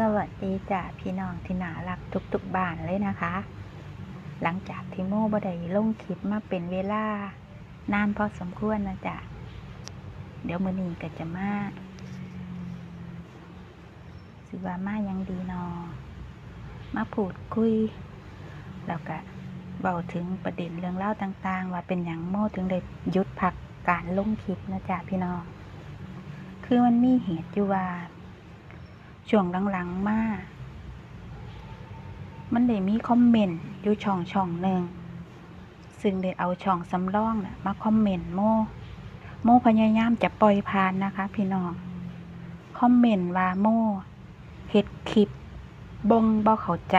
สวัสดีจ้ะพี่น้องที่น่ารักทุกๆบ้านเลยนะคะ หลังจากที่โม่บ่ได้ลงคลิปมาเป็นเวลานานพอสมควรนะจ๊ะเดี๋ยวมือนี้ก็จะมาสิว่ามายังดีนอ มาพูดคุย แล้วก็เบาถึงประเด็นเรื่องเล่าต่างๆ ว่าเป็นอย่างโม่ถึงได้หยุดพักการลงคลิปนะจ๊ะพี่น้องคือมันมีเหตุอยู่ว่า ช่วงหลังๆมามันได้มีคอมเมนต์อยู่ช่องช่องหนึ่งซึ่งได้เอาช่องสำรองนะมาคอมเมนต์โมโมพยายามจะปล่อยผ่านนะคะ พี่น้องคอมเมนต์ว่าโมเฮ็ดคลิปบงบ่เข้าใจ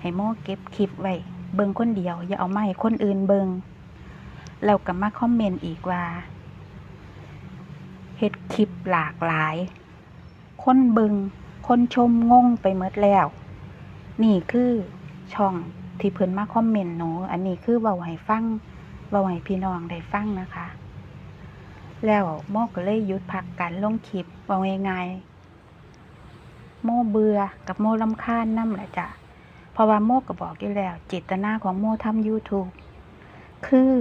ให้โมเก็บคลิปไว้เบิ่งคนเดียว อย่าเอามาให้คนอื่นเบิ่งแล้วก็มาคอมเมนต์อีกว่าเฮ็ดคลิปหลากหลาย คนบิงคนชมงงไปหมดแล้ว นี่คือช่องที่เพิ่นมาคอมเมนต์หนูอันนี้คือเว้าให้ฟังเว้าให้พี่น้องได้ฟังนะคะ แล้วโมก็เลยหยุดพักการลงคลิปเว้าง่ายๆโมเบื่อกับโมลำคาญน้ำแหละจ้ะเพราะว่าโมก็บอกอยู่แล้ว เจตนาของโมทำ YouTube คือ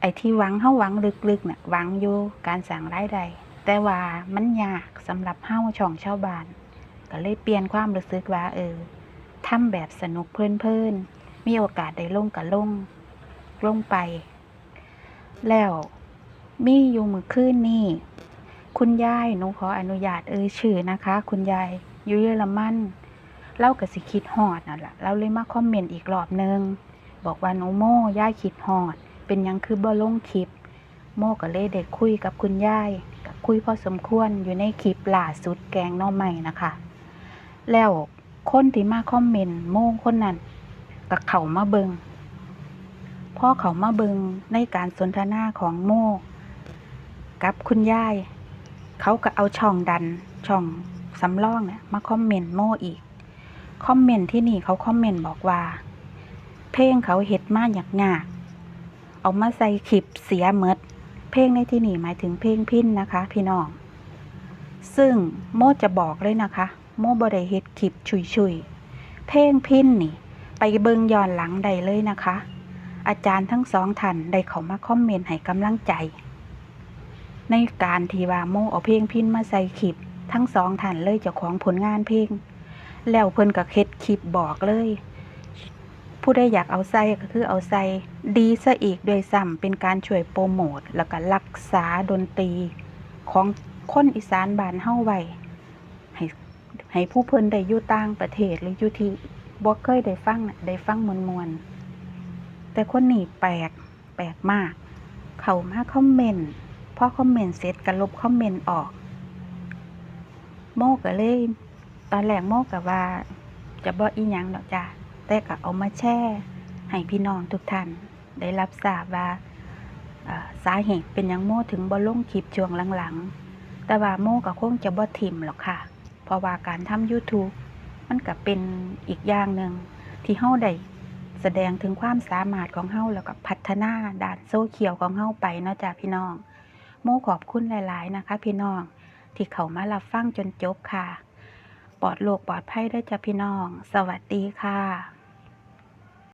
ไอ้ที่หวังเฮาหวังลึกๆน่ะหวังอยู่การสั่งรายได้ แต่ว่ามันยากสำหรับเฮาช่องชาวบ้าน ก็เลยเปลี่ยนความรู้สึกว่า เออทำแบบสนุกเพลินๆ มีโอกาสได้ลงก็ลงลงไป แล้วมีอยู่มือคืนนี่ คุณยายหนูขออนุญาตเอ่ยชื่อนะคะ คุณยายอยู่เยอรมันเล่ากับสิคิดฮอดนั่นแหละเราเลยมาคอมเมนต์อีกรอบนึง บอกว่าหนูโม่ยายคิดฮอด เป็นยังคือบ่ลงคลิป โม่ก็เลยได้คุยกับคุณยาย คุยพอสมควรอยู่ในคลิปล่าสุดแกงน่อใหม่นะคะ แล้วคนที่มาคอมเมนต์โม่คนนั้นก็เขามาเบิงพ่อเขามาเบิงในการสนทนาของโม่กับคุณยาย เขาก็เอาช่องดันช่องสำรองเนี่ยมาคอมเมนต์โม่อีก คอมเมนต์ที่นี่เขาคอมเมนต์บอกว่า เพลงเขาเฮ็ดมาอยากยากเอามาใส่คลิปเสียเมด เพลงในที่นี่หมายถึงเพลงพินนะคะ พี่น้อง ซึ่งโมจะบอกเลยนะคะ โมบได้เฮ็ดคลิปชุยๆเพลงพินนี่ ไปเบิงย้อนหลังได้เลยนะคะ อาจารย์ทั้งสองท่านได้เขามาคอมเมนต์ให้กำลังใจ ในการทีว่าโมเอาเพลงพินมาใส่คลิปทั้งสองท่านเลยเจ้าของผลงานเพลง แล้วเพิ่นก็เฮ็ดคลิปบอกเลย ผู้ใดอยากเอาใส่ก็คือเอาใส่ดีซะอีกด้วยซ้ำเป็นการช่วยโปรโมทแล้วก็รักษาดนตรีของคนอีสานบ้านเฮาไว้ให้ให้ผู้เพิ่นได้อยู่ต่างประเทศหรืออยู่ที่บ่เคยได้ฟังน่ะได้ฟังมวนๆแต่คนนี้แปลกแปลกมาก เขามาคอมเมนต์พอคอมเมนต์เสร็จก็ลบคอมเมนต์ออก โมก็เลย ตอนแรกโมก็ว่า จะบ่อีหยังดอกจ้ะ แต่ก็เอามาแช่ให้พี่น้องทุกท่าน ได้รับทราบว่าสาเหตุเป็นยังโมถึงบ่ลลงคลิปช่วงหลังๆ แต่ว่าโมก็คงจะบ่ทิมหรอกค่ะ เพราะว่าการทำ YouTube มันก็เป็นอีกอย่างหนึ่งที่เฮาได้แสดงถึงความสามารถของเฮาแล้วก็พัฒนาด้านโซเชียลของเฮาไปเนาะจ้ะพี่น้อง โมขอบคุณหลาย ๆ นะคะ พี่น้องที่เขามารับฟังจนจบค่ะ ปลอดโรคปลอดภัยได้วยจ้ะพี่น้อง สวัสดีค่ะ